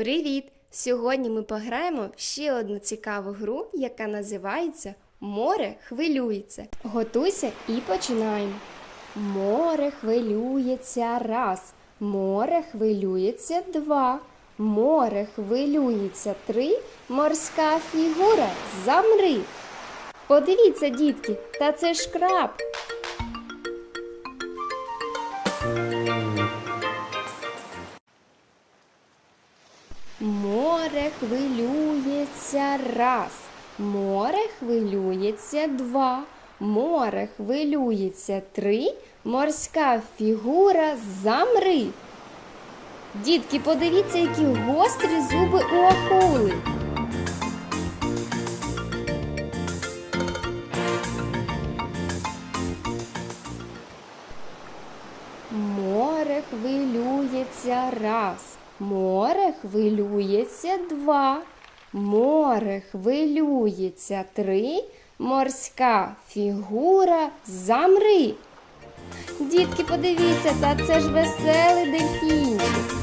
Привіт! Сьогодні ми пограємо в ще одну цікаву гру, яка називається Море хвилюється. Готуйся і починаємо. Море хвилюється раз. Море хвилюється два. Море хвилюється три. Морська фігура замри. Подивіться, дітки, та це ж краб. Море хвилюється раз, море хвилюється два, море хвилюється три, морська фігура замри. Дітки, подивіться, які гострі зуби у акули. Море хвилюється раз, море хвилюється два, море хвилюється три, морська фігура замри. Дітки, подивіться, та це ж веселий дельфінчик.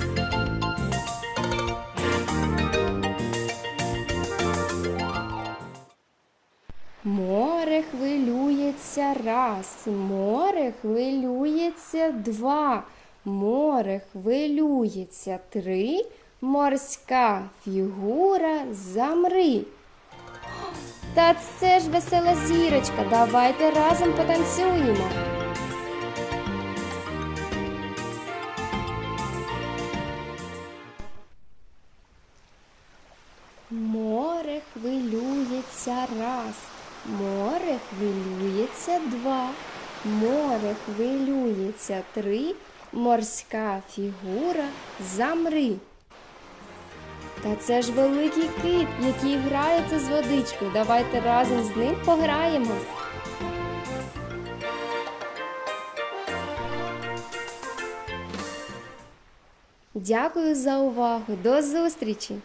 Море хвилюється раз, море хвилюється два, море хвилюється три, морська фігура замри. Та це ж весела зірочка, давайте разом потанцюємо. Море хвилюється раз, море хвилюється два, море хвилюється три, морська фігура замри. Та це ж великий кит, який грається з водичкою. Давайте разом з ним пограємо. Дякую за увагу. До зустрічі!